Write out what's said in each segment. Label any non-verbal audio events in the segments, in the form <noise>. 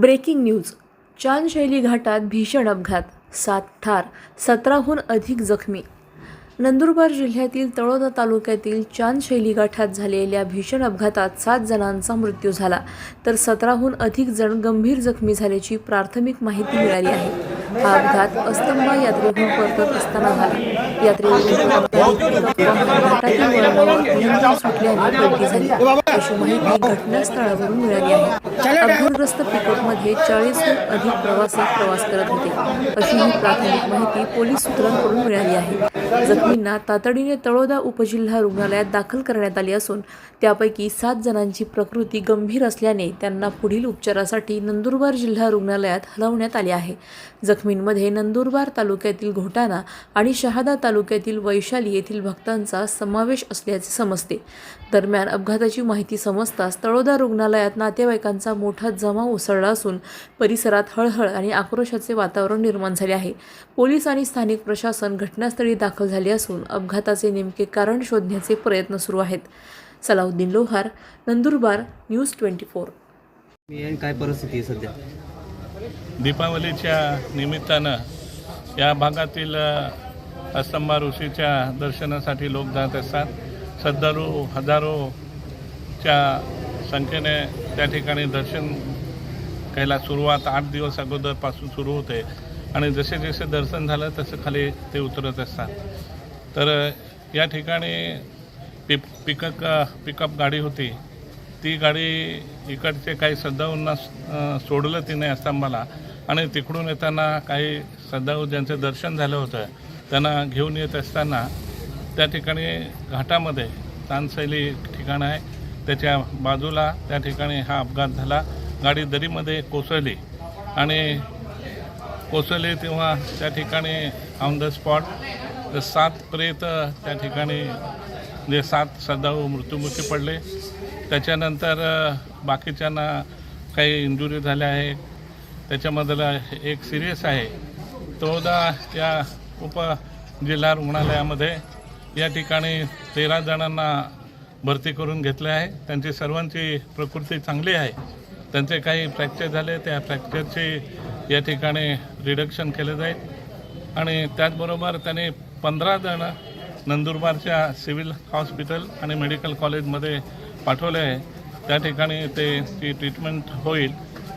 Breaking news. Chandshaili घाटात भीषण अपघात. सात ठार सतराहून अधिक जखमी. नंदुरबार जिल्ह्यातील तळोदा तालुक्यातील चांदशैली घाटात झालेल्या भीषण अपघातात सात जणांचा मृत्यू झाला. तर सतराहून अधिक जण गंभीर जखमी झाल्याची प्राथमिक माहिती मिळाली आहे. हा अपघात अस्तंबा यात्रेहून परतत असताना झाला. यात्रेवरून सुटल्याने पलटी झाली. अशी माहिती घटनास्थळावरून मिळाली आहे. अपघातग्रस्त पिकअपमध्ये चाळीसहून अधिक प्रवासी प्रवास करत होते. अशी ही प्राथमिक माहिती पोलीस सूत्रांकडून मिळाली आहे. जखमींना तातडीने तळोदा उपजिल्हा रुग्णालयात दाखल करण्यात आली असून त्यापैकी सात जणांची प्रकृती गंभीर असल्याने त्यांना पुढील उपचारासाठी नंदुरबार जिल्हा रुग्णालयात हलवण्यात आले आहे. जखमींमध्ये नंदुरबार तालुक्यातील घोटाणा आणि शहादा तालुक्यातील वैशाली येथील भक्तांचा समावेश असल्याचे समजते. दरम्यान अपघाताची माहिती समजताच तळोदा रुग्णालयात नातेवाईकांचा मोठा जमाव उसळला असून परिसरात हळहळ आणि आक्रोशाचे वातावरण निर्माण झाले आहे. पोलीस आणि स्थानिक प्रशासन घटनास्थळी दाखल झाले असून अपघाताचे नेमके कारण शोधण्याचे प्रयत्न सुरू आहेत. Salauddin Lohar Nandurbar news twenty four. काय परिस्थिती आहे सध्या? दीपावलीच्या निमित्तानं या भागातील अस्तंबा ऋषीच्या दर्शनासाठी लोक जात असतात. श्रद्धाळू हजारोच्या संख्येने त्या ठिकाणी दर्शन घ्यायला सुरुवात आठ दिवस अगोदरपासून सुरू होते. आणि जसे जसे दर्शन झालं तसं खाली ते उतरत असतात. तर या ठिकाणी पिक पिकअप पिकअप गाडी होती. ती गाडी इकडचे काही श्रद्धाळूंना सोडलं तिने अस्तंबाला आणि तिकडून येताना काही श्रद्धाळू ज्यांचं दर्शन झालं होतं त्यांना घेऊन येत असताना त्या ठिकाणी घाटामध्ये तानसैली ठिकाण आहे त्याच्या बाजूला त्या ठिकाणी हा अपघात झाला. गाडी दरीमध्ये कोसळली आणि पोचवले तेव्हा त्या ठिकाणी ऑन द स्पॉट सात प्रेत त्या ठिकाणी जे सात श्रद्धाळू मृत्युमुखी पडले. त्याच्यानंतर बाकीच्यांना काही इंजुरी झाल्या आहे त्याच्यामधला एक सिरियस आहे. चौदा या उप जिल्हा रुग्णालयामध्ये या ठिकाणी तेरा जणांना भरती करून घेतले आहे. त्यांची सर्वांची प्रकृती चांगली आहे. त्यांचे काही फ्रॅक्चर झाले त्या फ्रॅक्चरची या ठिकाणी रिडक्शन केले जाईल. आणि त्याचबरोबर त्यांनी पंधरा जण नंदुरबारच्या सिव्हिल हॉस्पिटल आणि मेडिकल कॉलेजमध्ये पाठवले आहे. त्या ठिकाणी ते ती ट्रीटमेंट होईल.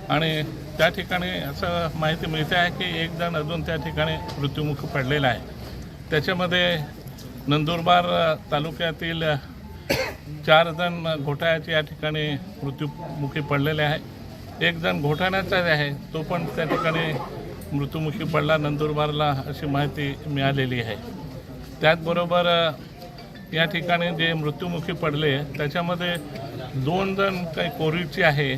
आणि त्या ठिकाणी असं माहिती मिळते आहे की एक जण अजून त्या ठिकाणी मृत्युमुखी पडलेला आहे. त्याच्यामध्ये नंदुरबार तालुक्यातील चार जण घोटाळ्याचे या ठिकाणी मृत्युमुखी पडलेले आहे. एक जण घोटाण्याचाच आहे तो पण त्या ठिकाणी मृत्युमुखी पडला नंदुरबारला अशी माहिती मिळालेली आहे. त्याचबरोबर या ठिकाणी जे मृत्युमुखी पडले त्याच्यामध्ये दोन जण काही कोरीची आहे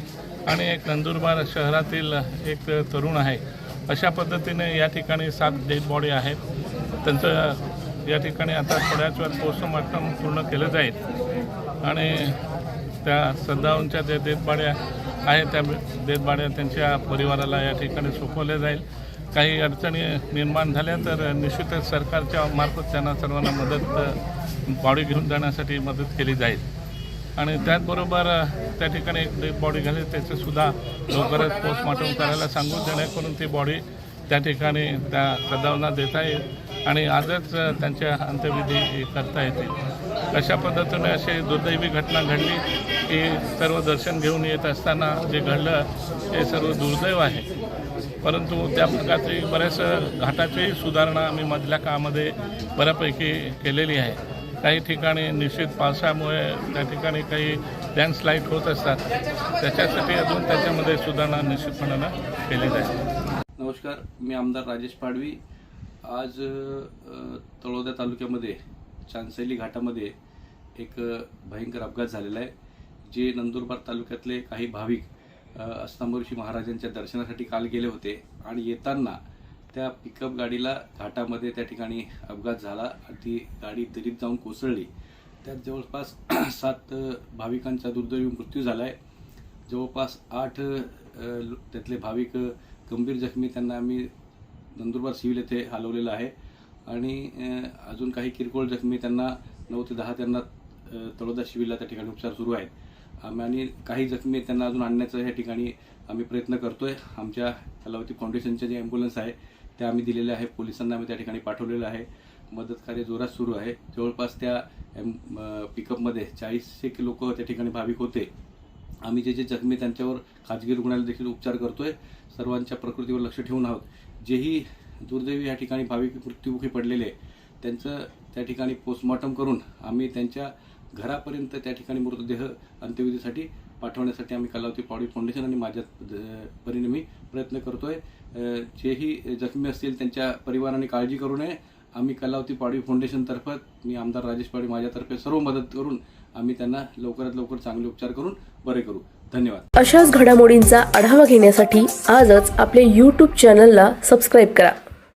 आणि एक नंदुरबार शहरातील एक तरुण आहे. अशा पद्धतीने या ठिकाणी सात डेड बॉडी आहेत. त्यांचं या ठिकाणी आता थोड्याच वेळात पोस्टमॉर्टम पूर्ण केलं जाईल. आणि त्या श्रद्धाळूंच्या ज्या देतबाड्या आहे त्या देतबाड्या त्यांच्या परिवाराला या ठिकाणी सोपवल्या जाईल. काही अडचणी निर्माण झाल्या तर निश्चितच सरकारच्या मार्फत त्यांना सर्वांना मदत बॉडी घेऊन जाण्यासाठी मदत केली जाईल. आणि त्याचबरोबर त्या ठिकाणी एक डेड बॉडी घाली त्याचंसुद्धा लवकरच पोस्टमॉर्टम करायला सांगू जेणेकरून ती बॉडी त्या ठिकाणी त्या सदावना देता येईल आणि आजच त्यांच्या अंत्यविधी करता येतील. अशा पद्धतीने अशी दुर्दैवी घटना घडली की सर्व दर्शन घेऊन येत असताना जे घडलं ते सर्व दुर्दैव आहे. परंतु त्या प्रकारची बऱ्याच घाटाची सुधारणा आम्ही मधल्या काळामध्ये बऱ्यापैकी केलेली आहे. काही ठिकाणी निश्चित पावसामुळे त्या ठिकाणी काही लँडस्लाईड होत असतात. त्याच्यासाठी अजून त्याच्यामध्ये सुधारणा निश्चितपणानं केली जाईल. नमस्कार मी आमदार राजेश पाडवी. आज तळोद्या तळोदा तालुक्यामध्ये चांसेली घाटामध्ये एक भयंकर अपघात झालेला आहे जे नंदुरबार तालुक्यातले काही भाविक अ, अस्तंभऋषी महाराजांच्या दर्शनासाठी काल गेले होते आणि येताना त्या पिकअप गाडीला घाटामध्ये त्या ठिकाणी अपघात झाला. आणि ती गाडी दरीत जाऊन कोसळली. त्यात जवळपास <clears throat> सात भाविकांचा दुर्दैवी मृत्यू झाला आहे जवळपास आठ त्यातले भाविक गंभीर जखमी त्यांना आम्ही नंदुरबार सिव्हिल येथे हलवलेलं आहे. आणि अजून काही किरकोळ जखमी त्यांना नऊ ते दहा त्यांना तळोदा शिविरला त्या ठिकाणी उपचार सुरू आहेत. आम्ही आणि काही जखमी त्यांना अजून आणण्याचा या ठिकाणी आम्ही प्रयत्न करतोय. आमच्या कलावती फाउंडेशनच्या जे ॲम्ब्युलन्स आहे त्या आम्ही दिलेल्या आहे. पोलिसांना आम्ही त्या ठिकाणी पाठवलेलं आहे. मदत कार्य जोरात सुरू आहे. जवळपास त्या पिकअपमध्ये चाळीसशे लोक त्या ठिकाणी भाविक होते. आम्ही जे जे जखमी त्यांच्यावर खाजगी रुग्णालयात देखील उपचार करतोय सर्वांच्या प्रकृतीवर लक्ष ठेवून आहोत. जेही दुर्दैवी या ठिकाणी भाविक मृत्युमुखी पडलेले आहे, त्यांचं त्या ठिकाणी पोस्टमॉर्टम करून आम्ही त्यांच्या घरापर्यंत त्या ठिकाणी मृतदेह अंत्यविधीसाठी पाठवण्यासाठी आम्ही कलावती पावडी फाउंडेशन आणि माझ्या परीने मी प्रयत्न करतोय. जेही जखमी असतील त्यांच्या परिवाराने काळजी करू नये. आम्ही कलावती पाडवी फाउंडेशनतर्फे मी आमदार राजेश पाडवी माझ्यातर्फे सर्व मदत करून आम्ही त्यांना लवकरात लवकर चांगले उपचार करून बरे करू. धन्यवाद. अशाच घडामोडींचा आढावा घेण्यासाठी आजच आपले यूट्यूब चॅनलला सबस्क्राईब करा.